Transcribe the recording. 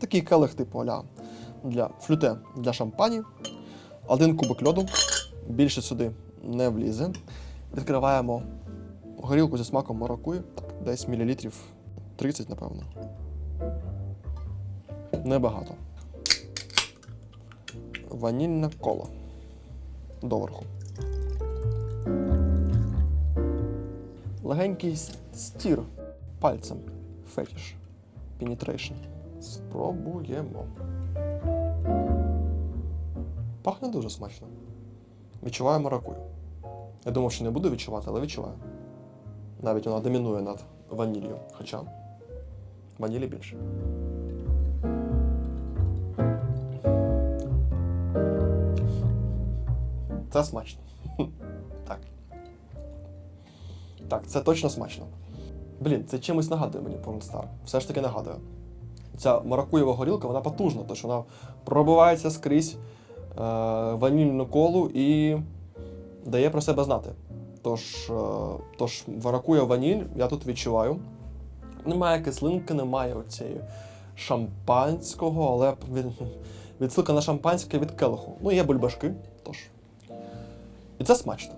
Такий келих типу аля для флюте для шампані. Один кубик льоду. Більше сюди не влізе. Відкриваємо горілку зі смаком маракуї. Десь мілілітрів 30, напевно. Небагато. Ванільне коло. Доверху. Легенький стір пальцем. Фетіш. Penetration. Спробуємо. Пахне дуже смачно. Відчуваю маракую. Я думав, що не буду відчувати, але відчуваю. Навіть вона домінує над ваніллю. Хоча ванілі більше. Це смачно. Так. Так, це точно смачно. Блін, це чимось нагадує мені Pornstar. Все ж таки нагадує. Ця маракуєва горілка, вона потужна, тож вона пробивається скрізь е, ванільну колу і дає про себе знати. Тож, е, тож маракуя ваніль я тут відчуваю. Немає кислинки, немає оцієї шампанського, але від, відсилка на шампанське від келиху. Ну, є бульбашки, тож. І це смачно.